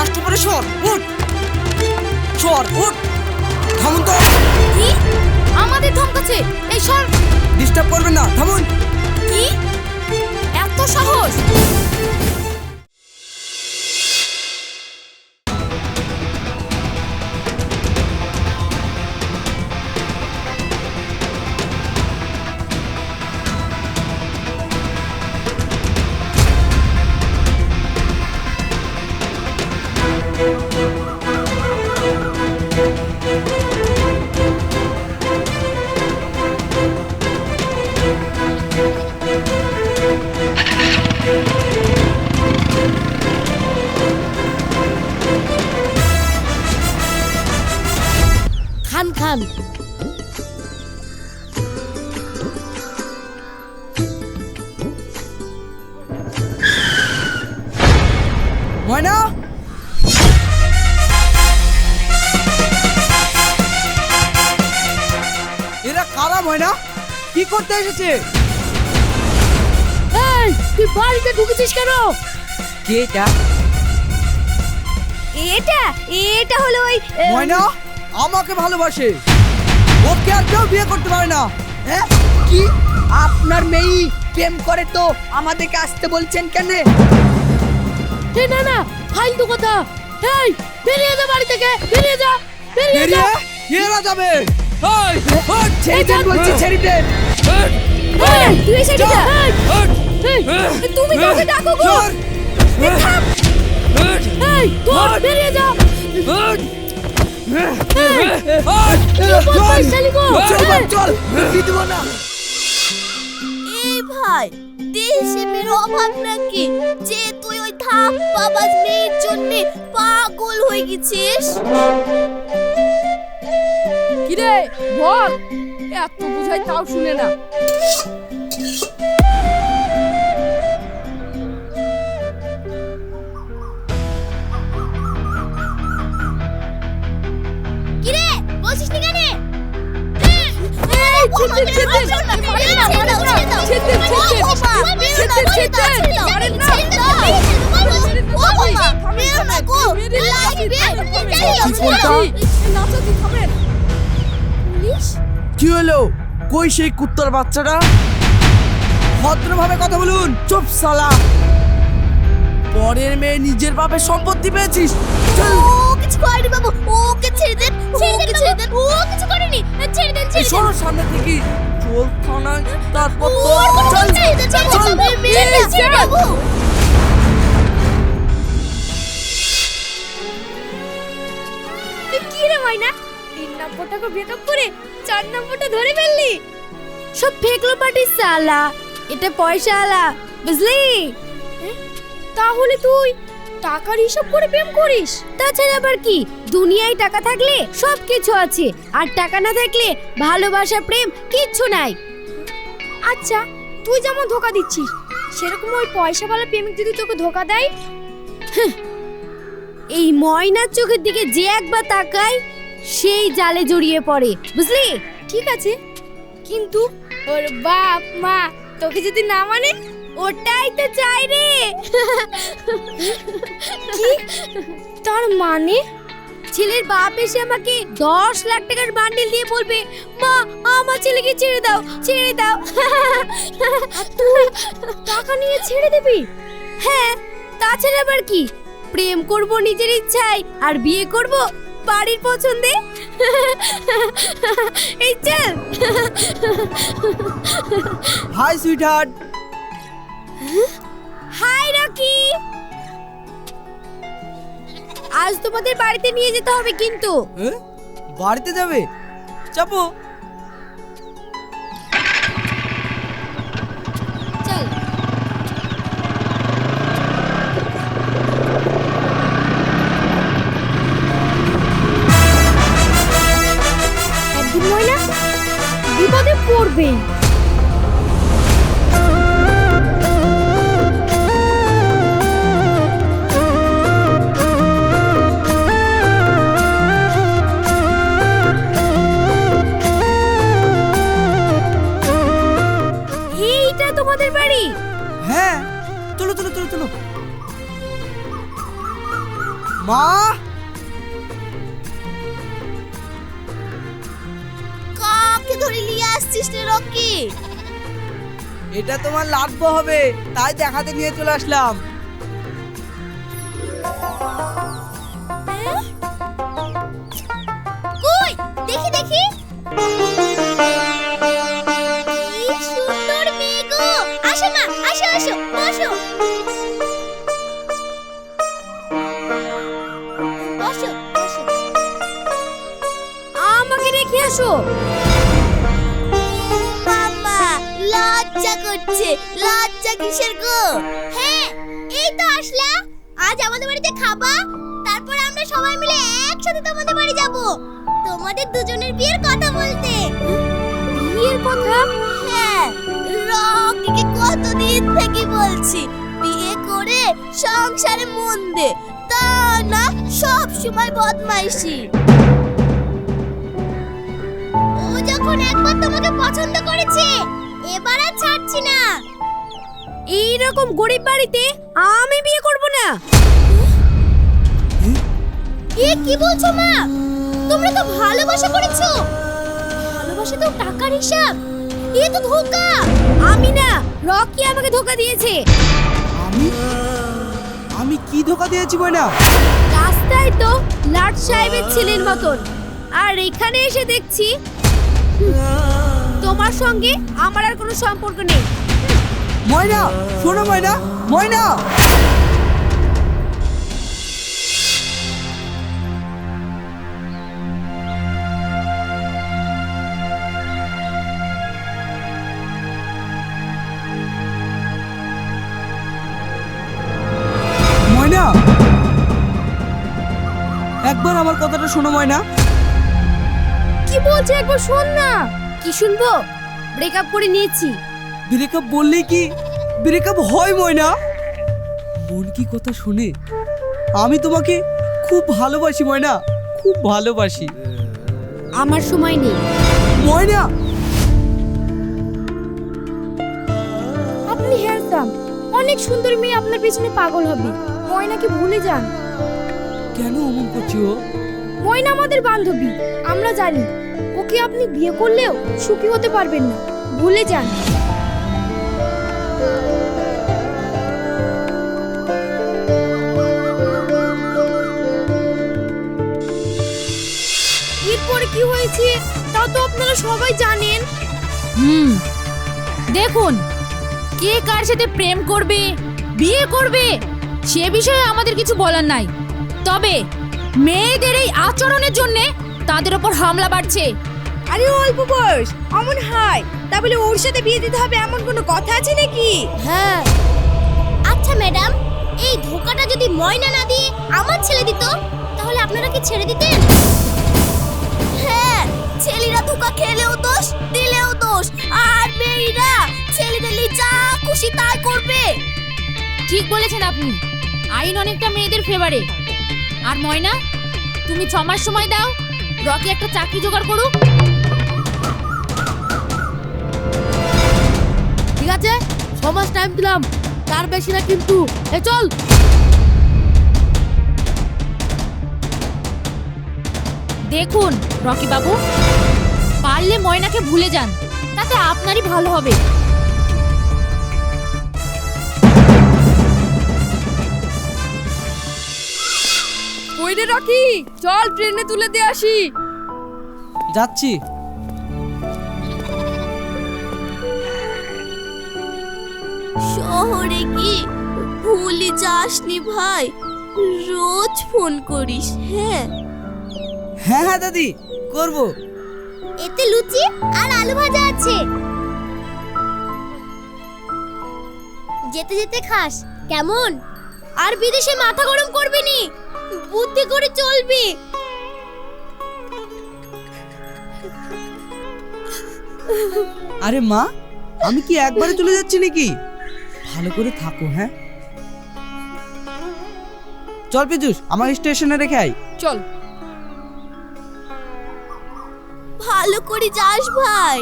নষ্ট করে সর উঠ। সর উঠ। থামুন তো। কি? আমাদের ধমকাচ্ছে। এই সর। ডিস্টার্ব করবেন না থামুন। কি? এত সাহস। এসেছে। এই তুই বাড়িতে ঢুকেছিস কেন? কে এটা? এটা এটা হলো ওই ময়না আমাকে ভালোবাসে। ওকে আর কেউ বিয়ে করতে পারে না। হ্যাঁ কি? আপনার মেয়ে প্রেম করে তো আমাদেরকে আসতে বলছেন কেন? এ না না ফালতু কথা। এই বেরিয়ে যা বাড়ি থেকে বেরিয়ে যা বেরিয়ে যা। বেরিয়ে? এরা যাবে? এই, ছেড়ে দেন বলছি ছেড়ে দেন তুই তুমি কাউকে ডাকো গো। চল, এই তোর বেরিয়ে যা। ভাই দেশে মেয়ের অভাব নাকি? যে তুই ওই থাপ বাবাজ মেয়ের জন্য পাগল হয়ে গেছিস? কিরে বল এত বুঝাই তাও শুনে না কিরে বলছিস না কেন কি হলো? কই সেই কুত্তার বাচ্চাটা? ভদ্রভাবে কথা বলুন চুপ সালা। পরের মেয়ে নিজের বাপের সম্পত্তি পেয়েছিস? চল। ও কিছু করেনি বাবু। ওকে ছেড়ে দেন ওকে ছেড়ে দেন ও কিছু করেনি। ছেড়ে দেন এই ছেড়ে দেন। সরো সামনে থেকে চল থানায় তারপর তো ওর কোনো চল। ছেড়ে দেন ছেড়ে দেন চল। ছেড়ে বাবু। কি রে ময়না? নম্বরটাকে ব্রেকআপ করে চার নম্বরটা ধরে ফেললি। সব ফেকলো পাটি সালা এটা পয়সা আলা বুঝলি তাহলে তুই টাকার হিসাব করে প্রেম করিস? তাছাড়া আবার কি দুনিয়ায় টাকা থাকলে সব কিছু আছে আর টাকা না থাকলে ভালোবাসা প্রেম কিচ্ছু নাই। আচ্ছা তুই যেমন ধোকা দিচ্ছিস সেরকম ওই পয়সাওয়ালা প্রেমিক যদি তোকে ধোকা দেয়? এই ময়নার চোখের দিকে যে একবার তাকায় সেই জালে জড়িয়ে পড়ে বুঝলি? ঠিক আছে। কিন্তু ওর বাপ মা তোকে যদি না মানে ওটাই তো চাই রে। কি? তার মানে? ছেলের বাপ এসে আমাকে দশ লাখ টাকার বান্ডিল দিয়ে বলবে মা আমার ছেলেকে ছেড়ে দাও ছেড়ে দাও। তুই টাকা নিয়ে ছেড়ে দিবি? হ্যাঁ তাছাড়া আবার কি? প্রেম করব নিজের ইচ্ছায় আর বিয়ে করব বাড়ির পছন্দে? এই চল। Hi sweetheart. Hi Rocky. আজ তোমাদের বাড়িতে নিয়ে যেতে হবে কিন্তু। বাড়িতে যাবে? চাপো বিপদে কাকে ধরে নিয়ে আসছিস রে রকি? এটা তোমার লাগবে হবে তাই দেখাতে নিয়ে চলে আসলাম। কই? দেখি দেখি। কি সুন্দর মেয়ে গো। আসো মা আসো আসো বসো। বসো বসো। আমাকে রেখে আসো। করছে লজ্জা কিসের গো? হ্যাঁ এই তো আসলা আজ আমাদের বাড়িতে খাবা। তারপর আমরা সবাই মিলে একসাথে তোমাদের বাড়ি যাব। তোমাদের দুজনের বিয়ের কথা বলতে। বিয়ের কথা? হ্যাঁ রকিকে কতদিন থেকে বলছি, বিয়ে করে সংসারে মন দে। তা না, সব সময় বদমাইশি। ও যখন একবার তোমাকে পছন্দ করেছে এবার আর ছাড়ছি না। এইরকম গরিব বাড়িতে আমি বিয়ে করব না। এ কি বলছো মা? তোমরা তো ভালোবাসা করেছ। ভালোবাসা তো টাকার হিসাব। এ তো ধোকা। আমি না রকি আমাকে ধোকা দিয়েছে। আমি? আমি কি ধোকা দিয়েছি রাস্তায় তো লাট সাহেবের ছেলের মতন। আর এখানে এসে দেখছি তোমার সঙ্গে আমার আর কোনো সম্পর্ক নেই। ময়না শোনো ময়না ময়না! একবার আমার কথাটা শোনো ময়না। কি বলছে একবার শোন না। কি শুনব? ব্রেকআপ করে নিয়েছি। ব্রেকআপ বললে কি? ব্রেকআপ হয় ময়না। বোন কি কথা শুনে? আমি তোমাকে খুব ভালোবাসি ময়না। খুব ভালোবাসি। আমার সময় নেই। ময়না! আপনি হ্যান্ডসাম অনেক সুন্দর মেয়ে আপনার পেছনে পাগল হবে। ময়নাকে ভুলে যান। কেন অমন করছি? ময়না আমাদের বান্ধবী। আমরা জানি। ওকে আপনি বিয়ে করলেও সুখী হতে পারবেন না। ভুলে যান। এরপরে কি হয়েছে তা তো আপনারা সবাই জানেন। হুম, দেখুন, কে কার সাথে প্রেম করবে, বিয়ে করবে, সে বিষয়ে আমাদের কিছু বলার নাই। তবে মেয়েদের এই আচরণের জন্য তাদের ওপর হামলা বাড়ছে। আরে অল্প বয়স অমন হাই তা বলে ওর সাথে বিয়ে দিতে হবে এমন কোনো কথা আছে নাকি? হ্যাঁ। আচ্ছা ম্যাডাম এই ধোকাটা যদি ময়না না দিয়ে আমার ছেলে দিত তাহলে আপনারা কি ছেড়ে দিতেন? হ্যাঁ ছেলেরা ধোকা খেলেও দোষ দিলেও দোষ। আর মেয়েরা ছেলেদের যা খুশি তাই করবে। ঠিক বলেছেন আপনি। আইন অনেকটা মেয়েদের ফেভারে আর ময়না তুমি ছ মাস সময় দাও রকি একটা চাকরি জোগাড় করুক। আছে? ছ মাস টাইম দিলাম। তার বেশি না কিন্তু। এ চল! দেখুন রকি বাবু পারলে ময়নাকে ভুলে যান। তাতে আপনারই ভালো হবে। রে রকি? চল ট্রেনে তুলে দিয়ে আসি। যাচ্ছি। শহরে কি ভুলে যাসনি ভাই রোজ ফোন করিস হ্যাঁ? হ্যাঁ হ্যাঁ দাদি করব। এতে লুচি আর আলু ভাজা আছে। যেতে যেতে খাস কেমন? আর বিদেশে মাথা গরম করবি নি বুদ্ধি করে চলবি। আরে মা আমি কি একবারে চলে যাচ্ছি নাকি? ভালো করে থাকো হ্যাঁ? চল পিজুস আমার স্টেশনে রেখে আই চল। ভালো করে যাস ভাই।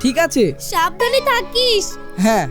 ঠিক আছে। সাবধানে থাকিস। হ্যাঁ।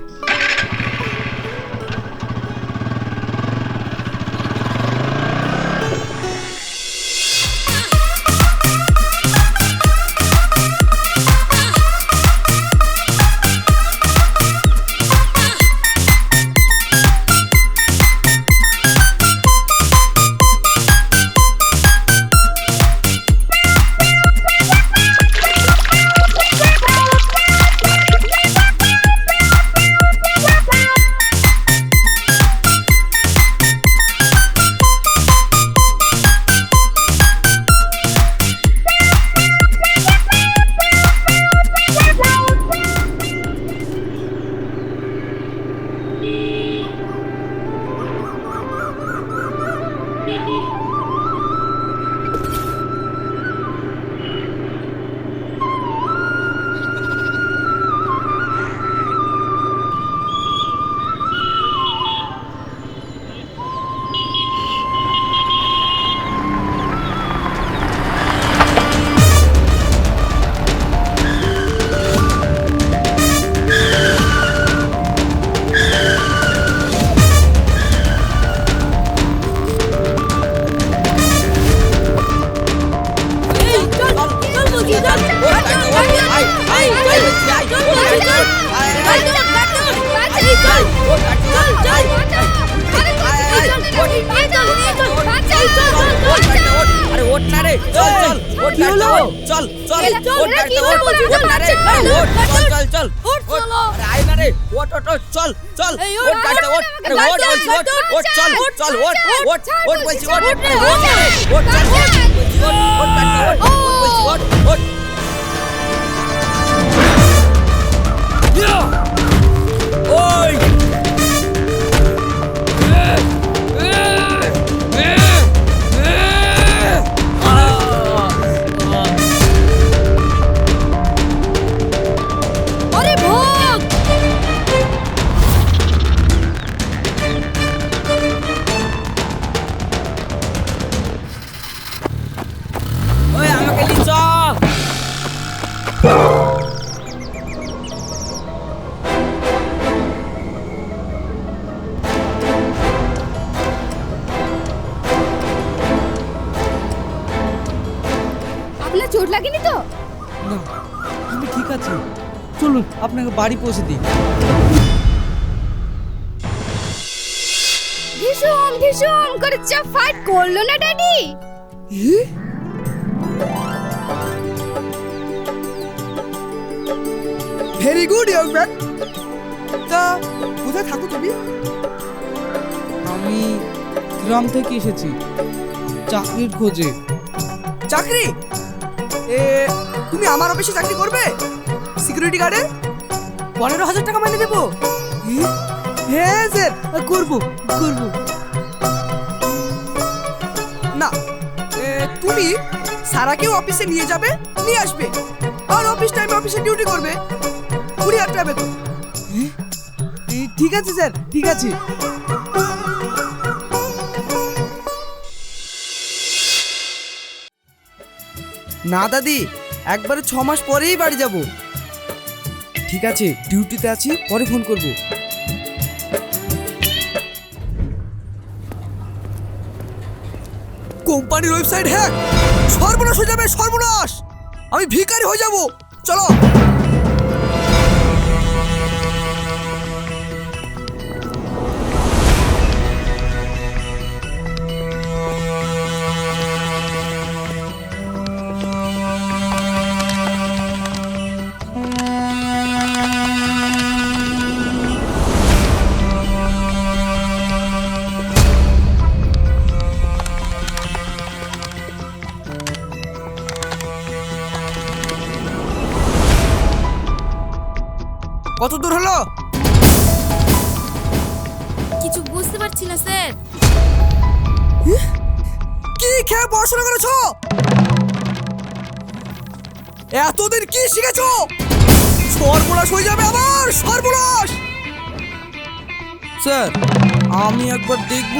ওই বাড়ি পৌঁছে দিই। ভীষণ ভীষণ করে চা ফাইট করল না daddy? Very good young man তা কোথায় থাকো তুমি? আমি গ্রাম থেকে এসেছি। চাকরির খোঁজে। চাকরি? এ তুমি আমার অফিসে চাকরি করবে? সিকিউরিটি গার্ডে পনেরো হাজার টাকা মাইনে দেবো? হ্যাঁ স্যার, করব করব। না তুমি সারাকেও অফিসে নিয়ে যাবে, নিয়ে আসবে। আর অফিস টাইমে অফিসে ডিউটি করবে। কুড়ি হাজার টাকা বেতন ঠিক আছে স্যার, ঠিক আছে। না দাদি, একবারে ছ মাস পরেই বাড়ি যাব। ঠিক আছে, ডিউটিতে আছি, পরে ফোন করব। কোম্পানির ওয়েবসাইট হ্যাক! সর্বনাশ হয়ে যাবে, সর্বনাশ! আমি ভিখারি হয়ে যাব! চলো! কত দূর হলো? কিছু বুঝতে পারছি না স্যার। কি খেয়ে পড়াশোনা করেছ? এতদিন কি শিখেছো? সর্বনাশ হয়ে যাবে আবার সর্বনাশ! স্যার আমি একবার দেখব।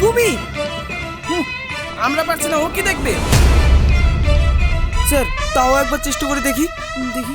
তুমি? আমরা পারছি না ও কি দেখবে? স্যার তাও একবার চেষ্টা করে দেখি। দেখি।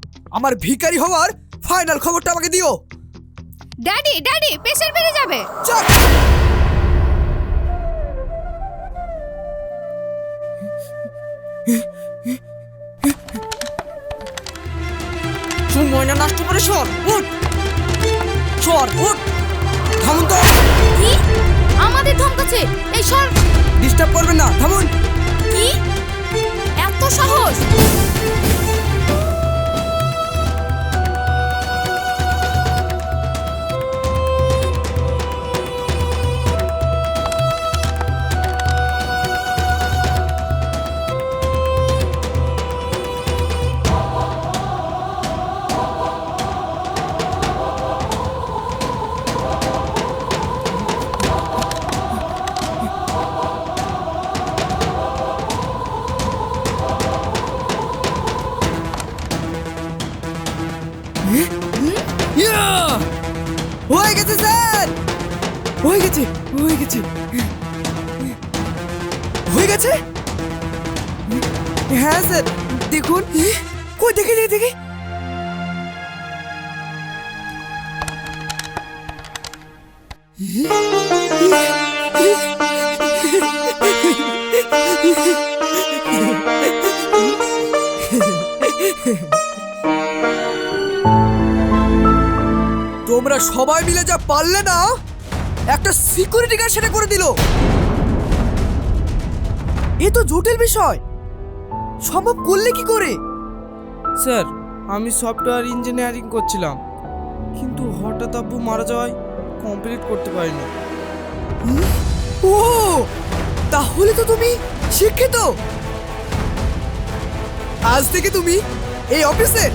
আমার ভিখারি হওয়ার ফাইনাল খবরটা আমাকে দিও। ড্যাডি ড্যাডি প্রেশার বেড়ে যাবে। চাক সময়টা নষ্ট করে সর উঠ। সর উঠ। থামুন তো। কি? আমাদের ধমকাছে এই সর। ডিস্টার্ব করবেন না থামুন। কি? এত সাহস। তোমরা সবাই মিলে যা পারলে না একটা সিকিউরিটি গার্ড সেটা করে দিল। এ তো জটিল বিষয়। সম্ভব করলে কি করে? স্যার আমি সফটওয়্যার ইঞ্জিনিয়ারিং করছিলাম কিন্তু হঠাৎ আব্বু মারা যাওয়ায় কমপ্লিট করতে পারিনি। ও তাহলে তো তুমি শিক্ষিত! আজ থেকে তুমি এই অফিসের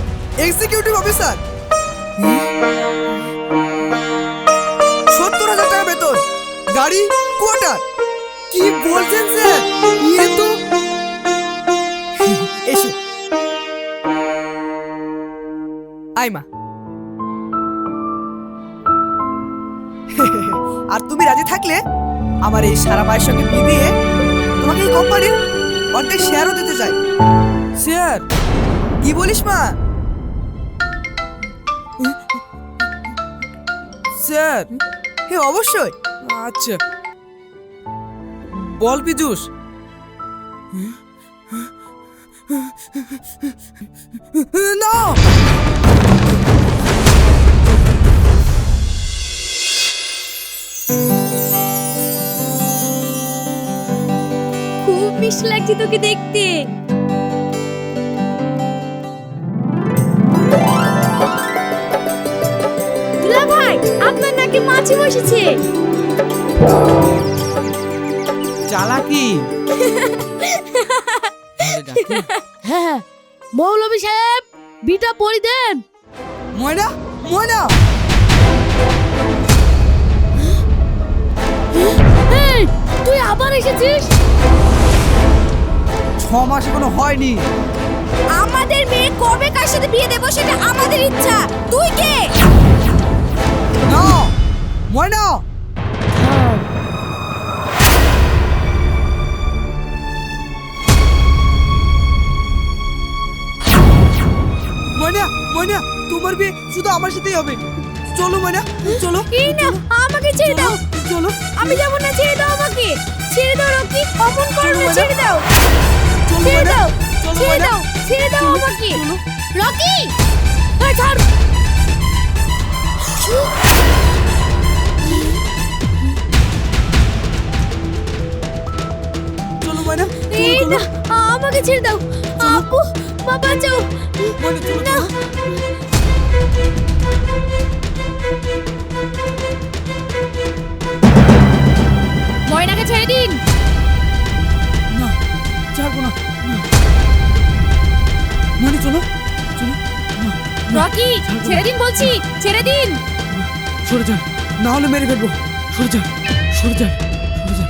এক্সিকিউটিভ অফিসার সত্তর হাজার টাকা বেতন, গাড়ি কোয়ার্টার কি বলছেন স্যার? ইয়ে তো এসো। আইমা আর তুমি রাজি থাকলে আমার এই সারা মায়ের সঙ্গে বিয়ে দিয়ে তোমাকে এই কোম্পানির অর্ধেক শেয়ারও দিতে চাই। স্যার কি বলিস মা? স্যার হ্যাঁ অবশ্যই। আচ্ছা। বল পিজুস না! মিষ্টি লাগছে তোকে দেখতে। দুলা ভাই আপনার নাকি মাছি বসেছে। চালাকি? হ্যাঁ মৌলভী সাহেব বিটা পরি দেন ময়না ময়না! এখনও হয়নি। আমাদের মেয়ে কবে কার সাথে বিয়ে দেবো সেটা আমাদের ইচ্ছা। তুই কে? না ময়না! ময়না ময়না তোমার বিয়ে শুধু আমার সাথেই হবে। চলো ময়না চলো। এই না আমাকে ছেড়ে দাও। চলো। আমি যাব না ছেড়ে দাও আমাকে। ছেড়ে দাও রকি অমন করো ছেড়ে দাও। ছেড়ে দাও ছেড়ে দাও ছেড়ে দাও আমাকে। রকি ছাড়। চলো ময়না এই না আমাকে ছেড়ে দাও। আপু ময়না চলো না। ময়নাকে ছেড়ে দিন। না ছাড়বো না। না। ময়না চলো চলো রকি ছেড়ে দিন বলছি ছেড়ে দিন। সরে যান না হলে মেরে ফেলব। সরে যান সরে যান সরে যান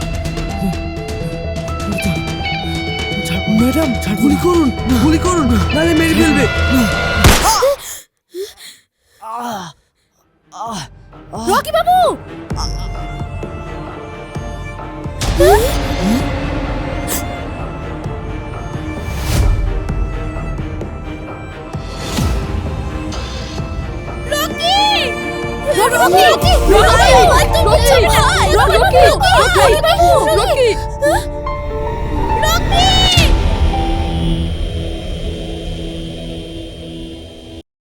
সরে যান ম্যাডাম গুলি করুন গুলি করুন নাহলে মেরে ফেলবে। রকি বাবু Rocky Rocky Rocky Rocky Rocky Rocky